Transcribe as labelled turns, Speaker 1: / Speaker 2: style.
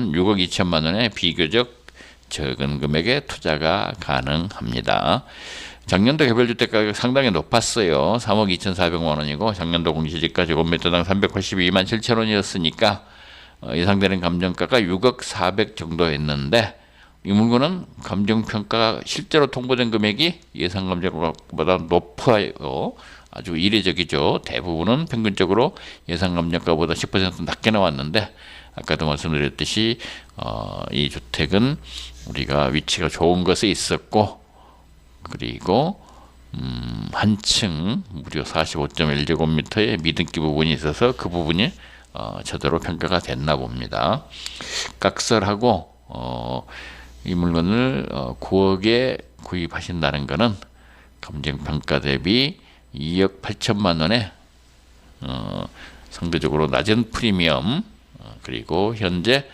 Speaker 1: 한 6억 2천만 원에 비교적 적은 금액의 투자가 가능합니다. 작년도 개별주택 가격 상당히 높았어요. 3억 2,400만 원이고 작년도 공시지가 제곱미터당 382만 7천 원이었으니까 어, 예상되는 감정가가 6억 400 정도였는데 이 물건은 감정평가가 실제로 통보된 금액이 예상 감정가보다 높아요. 아주 이례적이죠. 대부분은 평균적으로 예상 감정가보다 10% 낮게 나왔는데 아까도 말씀드렸듯이 어, 이 주택은 우리가 위치가 좋은 것에 있었고 그리고 음, 한층 무려 45.1제곱미터의 미등기 부분이 있어서 그 부분이 어, 제대로 평가가 됐나 봅니다. 각설하고 어, 이 물건을 어, 9억에 구입하신다는 것은 감정평가 대비 2억 8천만 원에 어, 상대적으로 낮은 프리미엄 어, 그리고 현재